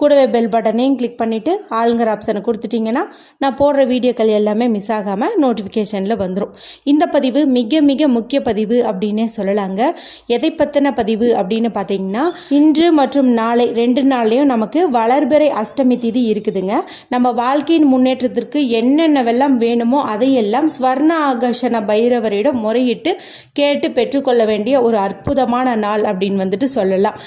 கூடவே பெல் பட்டனையும் கிளிக் பண்ணிவிட்டு ஆளுங்கிற ஆப்ஷனை கொடுத்துட்டிங்கன்னா நான் போடுற வீடியோக்கள் எல்லாமே மிஸ் ஆகாமல் நோட்டிஃபிகேஷனில் வந்துடும் இந்த பதிவு மிக மிக முக்கிய பதிவு அப்படின்னே சொல்லலாங்க. எதை பற்றின பதிவு அப்படின்னு பார்த்தீங்கன்னா இன்று மற்றும் நாளை ரெண்டு நாள்லேயும் நமக்கு வளர்பிறை அஷ்டமி திதி இருக்குதுங்க. நம்ம வாழ்க்கையின் முன்னேற்றத்திற்கு என்னென்னவெல்லாம் வேணுமோ அதையெல்லாம் ஸ்வர்ண ஆகர்ஷண பைரவரிடம் முறையிட்டு கேட்டு பெற்றுக்கொள்ள வேண்டிய ஒரு அற்புதமான நாள் அப்படின்னு வந்துட்டு சொல்லலாம்.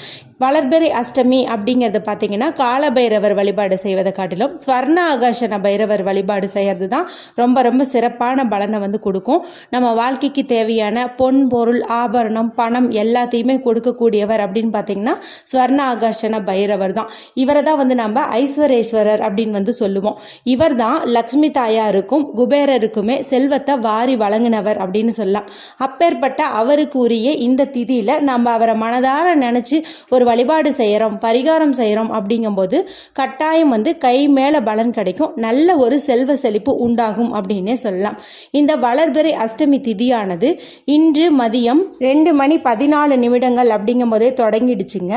வளர்பிறை அஷ்டமி அப்படிங்கிறது பார்த்தீங்கன்னா காலபைரவர் வழிபாடு செய்வதை காட்டிலும் ஸ்வர்ண ஆகாஷன பைரவர் வழிபாடு செய்கிறது தான் ரொம்ப ரொம்ப சிறப்பான பலனை வந்து கொடுக்கும். நம்ம வாழ்க்கைக்கு தேவையான பொன் பொருள் ஆபரணம் பணம் எல்லாத்தையுமே கொடுக்கக்கூடியவர் அப்படின்னு பார்த்தீங்கன்னா ஸ்வர்ண ஆகாஷன பைரவர் தான். இவரை தான் வந்து நம்ம ஐஸ்வரேஸ்வரர் அப்படின்னு வந்து சொல்லுவோம். இவர் தான் லக்ஷ்மி தாயாருக்கும் குபேரருக்குமே செல்வத்தை வாரி வழங்கினவர் அப்படின்னு சொல்லலாம். அப்பேற்பட்ட அவருக்கு உரிய இந்த திதியில் நம்ம அவரை மனதார நினச்சி ஒரு வழிபாடு செய்கிறோம் பரிகாரம் செய்கிறோம் அப்படிங்கும்போது கட்டாயம் வந்து கை மேலே பலன் கிடைக்கும். நல்ல ஒரு செல்வ செழிப்பு உண்டாகும் அப்படின்னே சொல்லலாம். இந்த வளர்பிறை அஷ்டமி திதியானது இன்று மதியம் ரெண்டு மணி பதினாலு நிமிடங்கள் அப்படிங்கும்போதே தொடங்கிடுச்சுங்க.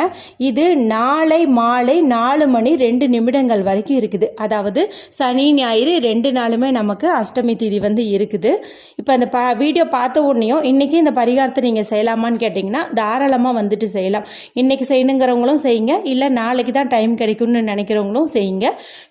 இது நாளை மாலை நாலு மணி ரெண்டு நிமிடங்கள் வரைக்கும் இருக்குது. அதாவது சனி ஞாயிறு ரெண்டு நாளுமே நமக்கு அஷ்டமி திதி வந்து இருக்குது. இப்போ அந்த ப வீடியோ பார்த்த உடனேயும் இன்றைக்கி இந்த பரிகாரத்தை நீங்கள் செய்யலாமான்னு கேட்டிங்கன்னா தாராளமாக வந்துட்டு செய்யலாம். இன்றைக்கி செய்யணுங்கிறவங்களும் செய்யுங்க. இல்லை நாளைக்கு தான் டைம் கிடைக்கும்னு நினைக்கிறவங்களும் செய்யுங்க.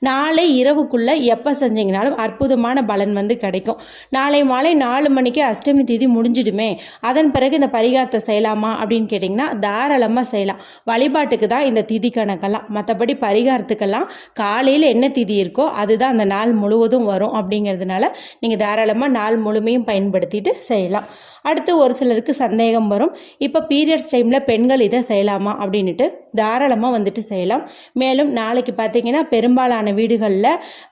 நாளை இரவுக்குள்ளே எப்போ செஞ்சீங்கனாலும் அற்புதமான பலன் வந்து கிடைக்கும். நாளை மாலை நாலு மணிக்கு அஷ்டமி தேதி முடிஞ்சிடுமே. அதன் பிறகு இந்த பரிகாரத்தை செய்யலாமா அப்படின்னு கேட்டிங்கன்னா தாராளமாக செய்யலாம். வழிபாட்டுக்கு தான் இந்த திதி கணக்கெல்லாம். மற்றபடி பரிகாரத்துக்கெல்லாம் காலையில் என்ன திதி இருக்கோ அதுதான் அந்த நாள் முழுவதும் வரும் அப்படிங்கிறதுனால நீங்கள் தாராளமாக நாள் முழுமையும் பயன்படுத்திட்டு செய்யலாம். அடுத்து ஒரு சிலருக்கு சந்தேகம் வரும். இப்போ பீரியட்ஸ் டைமில் பெண்கள் இதை செய்யலாமா அப்படின்னு அப்படின்ட்டு தாராளமாக வந்துட்டு செய்யலாம். மேலும் நாளைக்கு பார்த்தீங்கன்னா பெரும்பாலான வீடுகளில்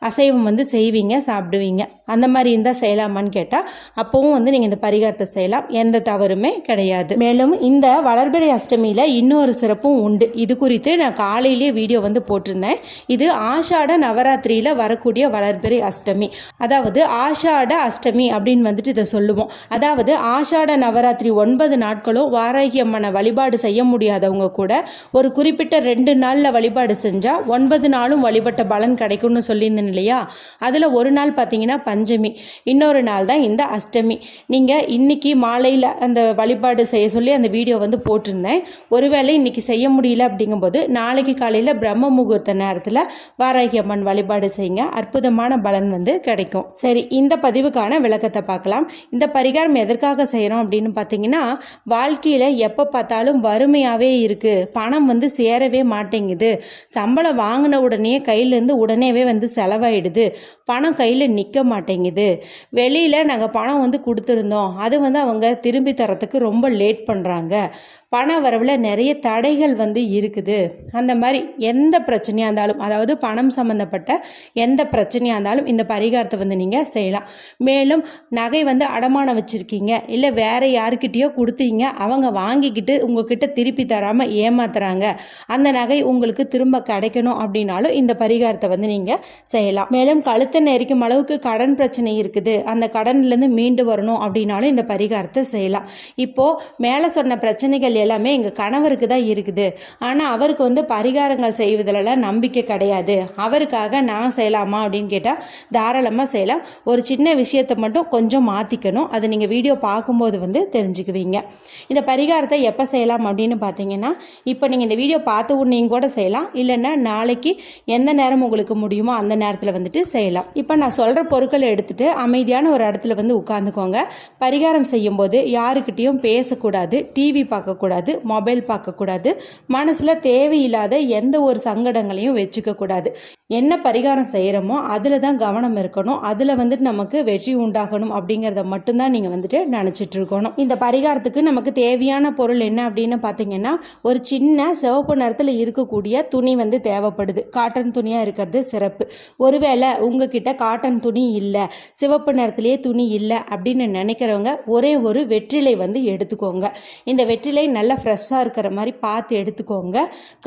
அசைவம் வந்து செய்வீங்க சாப்பிடுவீங்க. அந்த மாதிரி இருந்தால் செய்யலாமான்னு கேட்டால் அப்போவும் வந்து நீங்கள் இந்த பரிகாரத்தை செய்யலாம். எந்த தவறுமே கிடையாது. மேலும் இந்த வளர்பிறை அஷ்டமியில் இன்னொரு சிறப்பும் உண்டு. இது குறித்து நான் காலையிலேயே வீடியோ வந்து போட்டிருந்தேன். இது ஆஷாட நவராத்திரியில் வரக்கூடிய வளர்பிறை அஷ்டமி. அதாவது ஆஷாட அஷ்டமி அப்படின்னு வந்துட்டு இதை சொல்லுவோம். அதாவது ஆஷாட நவராத்திரி ஒன்பது நாட்களும் வாராகி அம்மனை வழிபாடு செய்ய முடியாதவங்க கூட ஒரு குறிப்பிட்ட ரெண்டு நாளில் வழிபாடு செஞ்சால் ஒன்பது நாளும் வழிபட்ட பலன் கிடைக்கும்னு சொல்லியிருந்தேன் இல்லையா? அதில் ஒரு நாள் பார்த்தீங்கன்னா பஞ்சமி இன்னொரு நாள் தான் இந்த அஷ்டமி. நீங்கள் இன்னைக்கு மாலையில் அந்த வழிபாடு செய்ய சொல்லி அந்த வீடியோ வந்து போட்டிருந்தேன். ஒருவேளை இன்றைக்கி செய்ய முடியல அப்படிங்கும்போது நாளைக்கு காலையில் பிரம்ம முகூர்த்த நேரத்தில் வாராகி அம்மன் வழிபாடு செய்யுங்க. அற்புதமான பலன் வந்து கிடைக்கும். சரி இந்த பதிவுக்கான விளக்கத்தை பார்க்கலாம். இந்த பரிகாரம் எதற்காக செய்கிறோம் அப்படின்னு பார்த்தீங்கன்னா வாழ்க்கையில் எப்போ பார்த்தாலும் வறுமையாகவே இருக்குது பணம் வந்து சேரவே மாட்டேங்குது. சம்பளம் வாங்கின உடனே கையிலேருந்து உடனேவே வந்து செலவாயிடுது. பணம் கையில் நிற்க மாட்டேங்குது. வெளியில் நாங்கள் பணம் வந்து கொடுத்துருந்தோம். அது வந்து அவங்க திரும்பி தரத்துக்கு ரொம்ப லேட் பண்ணுறாங்க பண வரவில் நிறைய தடைகள் வந்து இருக்குது. அந்த மாதிரி எந்த பிரச்சனையாக இருந்தாலும் அதாவது பணம் சம்மந்தப்பட்ட எந்த பிரச்சனையாக இருந்தாலும் இந்த பரிகாரத்தை வந்து நீங்கள் செய்யலாம். மேலும் நகை வந்து அடமானம் வச்சுருக்கீங்க. இல்லை வேறு யாருக்கிட்டேயோ கொடுத்தீங்க. அவங்க வாங்கிக்கிட்டு உங்ககிட்ட திருப்பி தராமல் ஏமாத்துறாங்க. அந்த நகை உங்களுக்கு திரும்ப கிடைக்கணும் அப்படின்னாலும் இந்த பரிகாரத்தை வந்து நீங்கள் செய்யலாம். மேலும் கழுத்தை நெரிக்கும் அளவுக்கு கடன் பிரச்சனை இருக்குது. அந்த கடன்லேருந்து மீண்டு வரணும் அப்படின்னாலும் இந்த பரிகாரத்தை செய்யலாம். இப்போது மேலே சொன்ன பிரச்சனைகள் எல்லாமே எங்கள் கணவருக்கு தான் இருக்குது. ஆனால் அவருக்கு வந்து பரிகாரங்கள் செய்வதிலலாம் நம்பிக்கை கிடையாது. அவருக்காக நான் செய்யலாமா அப்படின்னு கேட்டால் தாராளமாக செய்யலாம். ஒரு சின்ன விஷயத்தை மட்டும் கொஞ்சம் மாற்றிக்கணும் அதை நீங்கள் வீடியோ பார்க்கும்போது வந்து தெரிஞ்சுக்குவீங்க. இந்த பரிகாரத்தை எப்போ செய்யலாம் அப்படின்னு பார்த்தீங்கன்னா இப்போ நீங்கள் இந்த வீடியோ பார்த்த உடனேயும் கூட செய்யலாம். இல்லைன்னா நாளைக்கு எந்த நேரம் உங்களுக்கு முடியுமோ அந்த நேரத்தில் வந்துட்டு செய்யலாம். இப்போ நான் சொல்கிற பொருட்களை எடுத்துகிட்டு அமைதியான ஒரு இடத்துல வந்து உட்காந்துக்கோங்க பரிகாரம் செய்யும்போது யாருக்கிட்டேயும் பேசக்கூடாது. டிவி பார்க்கக்கூடாது. மொபைல் பார்க்கக்கூடாது மனசில் தேவையில்லாத எந்த ஒரு சங்கடங்களையும் வச்சுக்கக்கூடாது. என்ன பரிகாரம் செய்கிறோமோ அதில் தான் கவனம் இருக்கணும். அதில் வந்துட்டு நமக்கு வெற்றி உண்டாகணும் அப்படிங்கிறத மட்டும்தான் நீங்கள் வந்துட்டு நினச்சிட்டு இருக்கணும் இந்த பரிகாரத்துக்கு நமக்கு தேவையான பொருள் என்ன அப்படின்னு பார்த்தீங்கன்னா ஒரு சின்ன சிவப்பு நிறத்தில் இருக்கக்கூடிய துணி வந்து தேவைப்படுது. காட்டன் துணியாக இருக்கிறது சிறப்பு. ஒருவேளை உங்ககிட்ட காட்டன் துணி இல்லை சிவப்பு நிறத்திலேயே துணி இல்லை அப்படின்னு நினைக்கிறவங்க ஒரே ஒரு வெற்றிலை வந்து எடுத்துக்கோங்க. இந்த வெற்றிலை நல்லா ஃப்ரெஷ்ஷாக இருக்கிற மாதிரி பார்த்து எடுத்துக்கோங்க.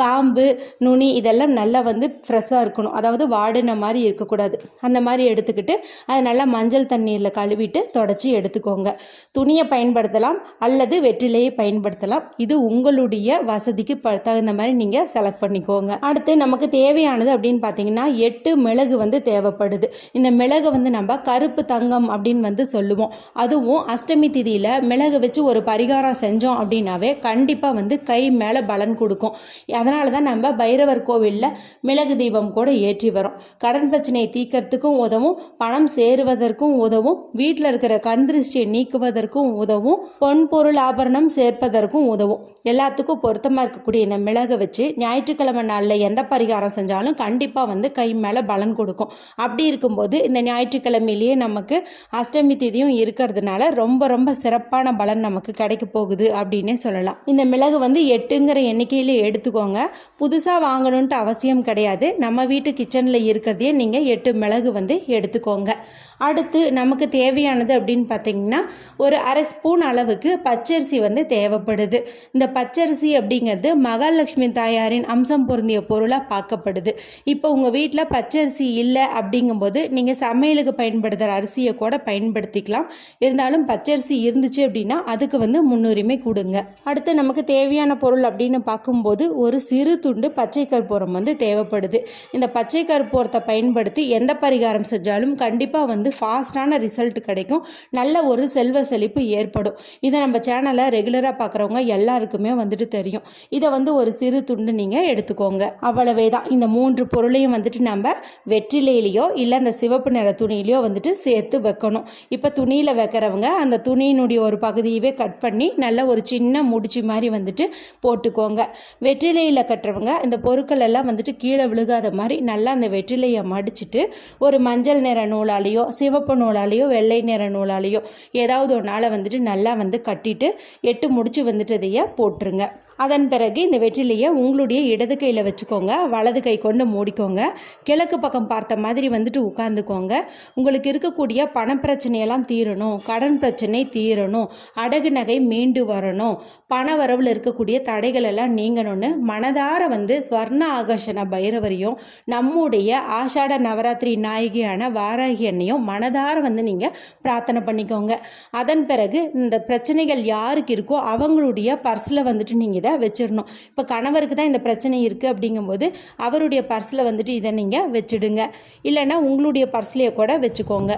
காம்பு நுனி இதெல்லாம் நல்லா வந்து ஃப்ரெஷ்ஷாக இருக்கணும். அதாவது வாடின மாதிரி இருக்கக்கூடாது. அந்த மாதிரி எடுத்துக்கிட்டு அதை நல்லா மஞ்சள் தண்ணீரில் கழுவிட்டு தொடச்சி எடுத்துக்கோங்க. துணியை பயன்படுத்தலாம் அல்லது வெற்றிலையை பயன்படுத்தலாம். இது உங்களுடைய வசதிக்கு ப தகுந்த மாதிரி நீங்கள் செலக்ட் பண்ணிக்கோங்க. அடுத்து நமக்கு தேவையானது அப்படின்னு பார்த்தீங்கன்னா எட்டு மிளகு வந்து தேவைப்படுது. இந்த மிளகு வந்து நம்ம கருப்பு தங்கம் அப்படின்னு வந்து சொல்லுவோம். அதுவும் அஷ்டமி திதியில் மிளகு வச்சு ஒரு பரிகாரம் செஞ்சோம் அப்படின்னாவே கண்டிப்பாக வந்து கை மேலே பலன் கொடுக்கும். அதனால தான் நம்ம பைரவர் கோவிலில் மிளகு தீபம் கூட ஏற்றி வரோம் கடன் பிரச்சனையை தீர்க்கறதுக்கும் உதவும் பணம் சேருவதற்கும் உதவும் வீட்டில் இருக்கிற கண் திருஷ்டியை நீக்குவதற்கும் உதவும் பொன் பொருள் ஆபரணம் சேர்ப்பதற்கும் உதவும். எல்லாத்துக்கும் பொருத்தமாக இருக்கக்கூடிய இந்த மிளகை வச்சு ஞாயிற்றுக்கிழமை நாளில் எந்த பரிகாரம் செஞ்சாலும் கண்டிப்பாக வந்து கை மேலே பலன் கொடுக்கும். அப்படி இருக்கும்போது இந்த ஞாயிற்றுக்கிழமையிலேயே நமக்கு அஷ்டமி திதியும் இருக்கிறதுனால ரொம்ப ரொம்ப சிறப்பான பலன் நமக்கு கிடைக்க போகுது அப்படின்னே சொல்லலாம். இந்த மிளகு வந்து எட்டுங்கிற எண்ணிக்கையில் எடுத்துக்கோங்க. புதுசாக வாங்கணுன்ட்டு அவசியம் கிடையாது. நம்ம வீட்டு கிச்சனில் இருக்கிறதையே நீங்கள் எட்டு மிளகு வந்து எடுத்துக்கோங்க. அடுத்து நமக்கு தேவையானது அப்படின்னு பார்த்தீங்கன்னா ஒரு அரை ஸ்பூன் அளவுக்கு பச்சரிசி வந்து தேவைப்படுது. இந்த பச்சரிசி அப்படிங்கிறது மகாலட்சுமி தாயாரின் அம்சம் பொருந்திய பொருளாக பார்க்கப்படுது. இப்போ உங்கள் வீட்டில் பச்சரிசி இல்லை அப்படிங்கும்போது நீங்கள் சமையலுக்கு பயன்படுத்துகிற அரிசியை கூட பயன்படுத்திக்கலாம். இருந்தாலும் பச்சரிசி இருந்துச்சு அப்படின்னா அதுக்கு வந்து முன்னுரிமை கொடுங்க. அடுத்து நமக்கு தேவையான பொருள் அப்படின்னு பார்க்கும்போது ஒரு சிறு துண்டு பச்சை கற்பூரம் வந்து தேவைப்படுது. இந்த பச்சை கற்பூரத்தை பயன்படுத்தி எந்த பரிகாரம் செஞ்சாலும் கண்டிப்பாக வந்து ஃபாஸ்டான ரிசல்ட் கிடைக்கும். நல்ல ஒரு செல்வ செழிப்பு ஏற்படும். இதை நம்ம சேனலை ரெகுலராக பார்க்குறவங்க எல்லாருக்குமே வந்துட்டு தெரியும். இதை வந்து ஒரு சிறு துண்டு நீங்கள் எடுத்துக்கோங்க. அவ்வளவே தான் இந்த மூன்று பொருளையும் வந்துட்டு நம்ம வெற்றிலையிலையோ இல்லை அந்த சிவப்பு நிற துணியிலையோ வந்துட்டு சேர்த்து வைக்கணும். இப்போ துணியில் வைக்கிறவங்க அந்த துணியினுடைய ஒரு பகுதியவே கட் பண்ணி நல்ல ஒரு சின்ன முடிச்சு மாதிரி வந்துட்டு போட்டுக்கோங்க. வெற்றிலையில் கட்டுறவங்க இந்த பொருட்கள் எல்லாம் வந்துட்டு கீழே விழுகாத மாதிரி நல்லா அந்த வெற்றிலையை மடிச்சுட்டு ஒரு மஞ்சள் நிற நூலாலேயோ சிவப்பு நூலாலேயோ வெள்ளை நிற நூலாலேயோ ஏதாவது ஒரு நாளை வந்துட்டு நல்லா வந்து கட்டிட்டு எட்டு முடிச்சு வந்துட்டு இதையே போட்டுருங்க. அதன் பிறகு இந்த வெற்றிலையை உங்களுடைய இடது கையில் வச்சுக்கோங்க வலது கை கொண்டு மூடிக்கோங்க. கிழக்கு பக்கம் பார்த்த மாதிரி வந்துட்டு உட்காந்துக்கோங்க உங்களுக்கு இருக்கக்கூடிய பண பிரச்சனையெல்லாம் தீரணும் கடன் பிரச்சனை தீரணும் அடகு நகை மீண்டு வரணும் பண வரவில் இருக்கக்கூடிய தடைகள் எல்லாம் நீங்கணும்னு மனதார வந்து ஸ்வர்ண ஆகர்ஷண பைரவரையும் நம்முடைய ஆஷாட நவராத்திரி நாயகியான வாராகி அன்னையும் மனதார வந்து நீங்கள் பிரார்த்தனை பண்ணிக்கோங்க. அதன் பிறகு இந்த பிரச்சனைகள் யாருக்கு இருக்கோ அவங்களுடைய பர்ஸில் வந்துட்டு நீங்கள் இதை வச்சிடணும். இப்போ கணவருக்கு தான் இந்த பிரச்சனை இருக்குது அப்படிங்கும்போது அவருடைய பர்ஸில் வந்துட்டு இதை நீங்கள் வச்சுடுங்க. இல்லைன்னா உங்களுடைய பர்ஸ்லேயே கூட வச்சுக்கோங்க.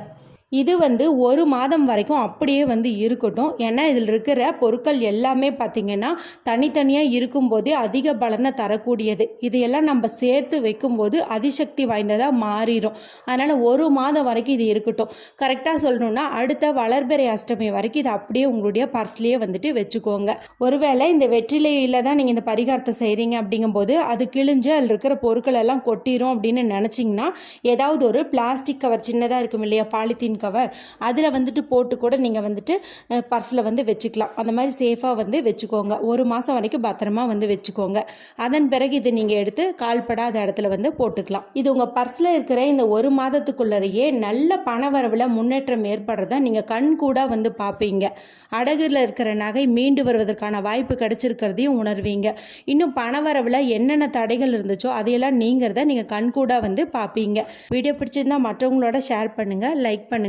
இது வந்து ஒரு மாதம் வரைக்கும் அப்படியே வந்து இருக்கட்டும். ஏன்னா இதில் இருக்கிற பொருட்கள் எல்லாமே பார்த்திங்கன்னா தனித்தனியாக இருக்கும்போதே அதிக பலனை தரக்கூடியது. இதையெல்லாம் நம்ம சேர்த்து வைக்கும்போது அதிசக்தி வாய்ந்ததாக மாறிடும். அதனால் ஒரு மாதம் வரைக்கும் இது இருக்கட்டும். கரெக்டாக சொல்லணுன்னா அடுத்த வளர்பிறை அஷ்டமி வரைக்கும் இது அப்படியே உங்களுடைய பர்ஸ்லேயே வந்துட்டு வச்சுக்கோங்க. ஒருவேளை இந்த வெற்றிலையில் தான் நீங்கள் இந்த பரிகாரத்தை செய்கிறீங்க அப்படிங்கும்போது அது கிழிஞ்சு அதில் இருக்கிற பொருட்கள் எல்லாம் கொட்டிடும் அப்படின்னு நினச்சிங்கன்னா ஏதாவது ஒரு பிளாஸ்டிக் கவர் சின்னதாக இருக்கும் இல்லையா பாலித்தீன் கவர் அதில் வந்துட்டு போட்டு கூட நீங்கள் வந்துட்டு பர்ஸில் வந்து வச்சுக்கலாம். அந்த மாதிரி சேஃபாக வந்து வச்சுக்கோங்க. ஒரு மாதம் வரைக்கும் பத்திரமா வந்து வச்சுக்கோங்க. அதன் பிறகு இதை நீங்கள் எடுத்து கால்படாத இடத்துல வந்து போட்டுக்கலாம். இது உங்கள் பர்ஸில் இருக்கிற இந்த ஒரு மாதத்துக்குள்ளேயே நல்ல பண வரவில் முன்னேற்றம் ஏற்படுறத நீங்கள் கண் கூட வந்து பார்ப்பீங்க. அடகுல இருக்கிற நகை மீண்டு வருவதற்கான வாய்ப்பு கிடைச்சிருக்கிறதையும் உணர்வீங்க. இன்னும் பண வரவில் என்னென்ன தடைகள் இருந்துச்சோ அதையெல்லாம் நீங்கிறத நீங்கள் கண்கூடாக வந்து பார்ப்பீங்க. வீடியோ பிடிச்சிருந்தா மற்றவங்களோட ஷேர் பண்ணுங்கள் லைக் பண்ணுங்கள்